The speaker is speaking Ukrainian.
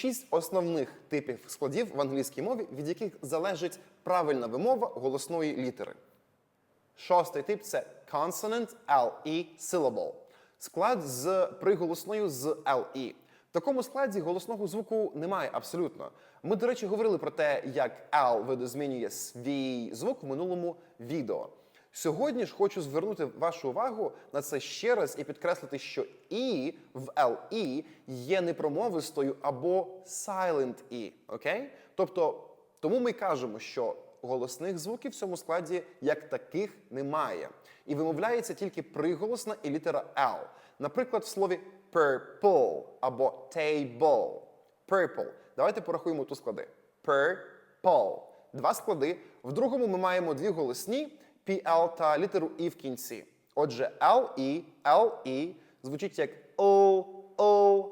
Шість основних типів складів в англійській мові, від яких залежить правильна вимова голосної літери. Шостий тип це consonant LE syllable. Склад з приголосною з LE. В такому складі голосного звуку немає абсолютно. Ми, до речі, говорили про те, як L видозмінює свій звук в минулому відео. Сьогодні ж хочу звернути вашу увагу на це ще раз і підкреслити, що І в LE є непромовистою або silent E. Окей? Тобто, тому ми кажемо, що голосних звуків в цьому складі як таких немає. І вимовляється тільки приголосна і літера L. Наприклад, в слові purple або table. Purple. Давайте порахуємо тут склади. Purple. Два склади. В другому ми маємо дві голосні PL та літеру І в кінці. Отже, LE, LE звучить як O, O,